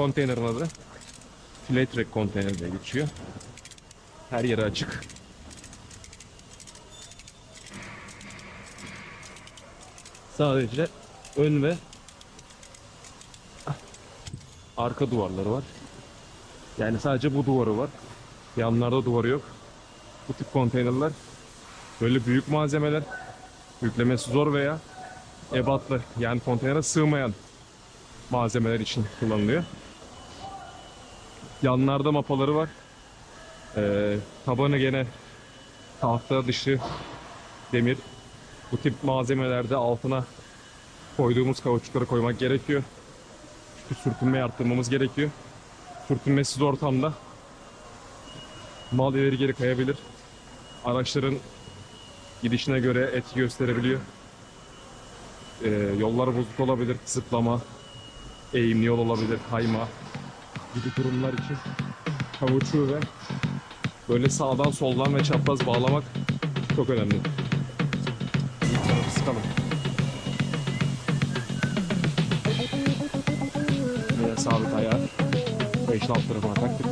konteynerin adı flat konteyner diye geçiyor. Her yeri açık. Sadece ön ve arka duvarları var. Yani sadece bu duvarı var. Yanlarda duvarı yok. Bu tip konteynerler böyle büyük malzemeler yüklemesi zor veya ebatlı yani konteynere sığmayan malzemeler için kullanılıyor. Yanlarda mapaları var. Ee, tabanı gene tahta dışı demir. Bu tip malzemelerde altına koyduğumuz kauçukları koymak gerekiyor. Çünkü sürtünmeyi arttırmamız gerekiyor. Sürtünmesiz ortamda mal ileri geri kayabilir. Araçların gidişine göre etki gösterebiliyor. Ee, yollar bozuk olabilir, zıplama, eğimli yol olabilir, kayma gibi durumlar için kavuçuğu ve böyle sağdan soldan ve çapraz bağlamak çok önemli. Bir tarafı sıkalım. Ve sabit ayağı 5 alt tarafına taktık.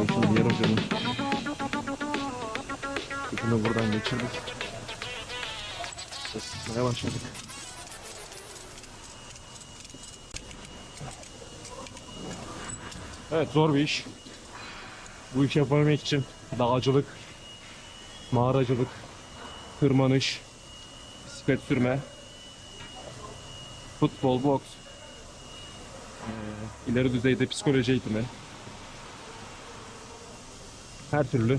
Ve şimdi diğer ucunu ucunu buradan geçirdik. Sıkmaya başladık. Evet zor bir iş. Bu işi yapabilmek için dağcılık, mağaracılık, tırmanış, bisiklet sürme, futbol, boks, ileri düzeyde psikoloji eğitimi, her türlü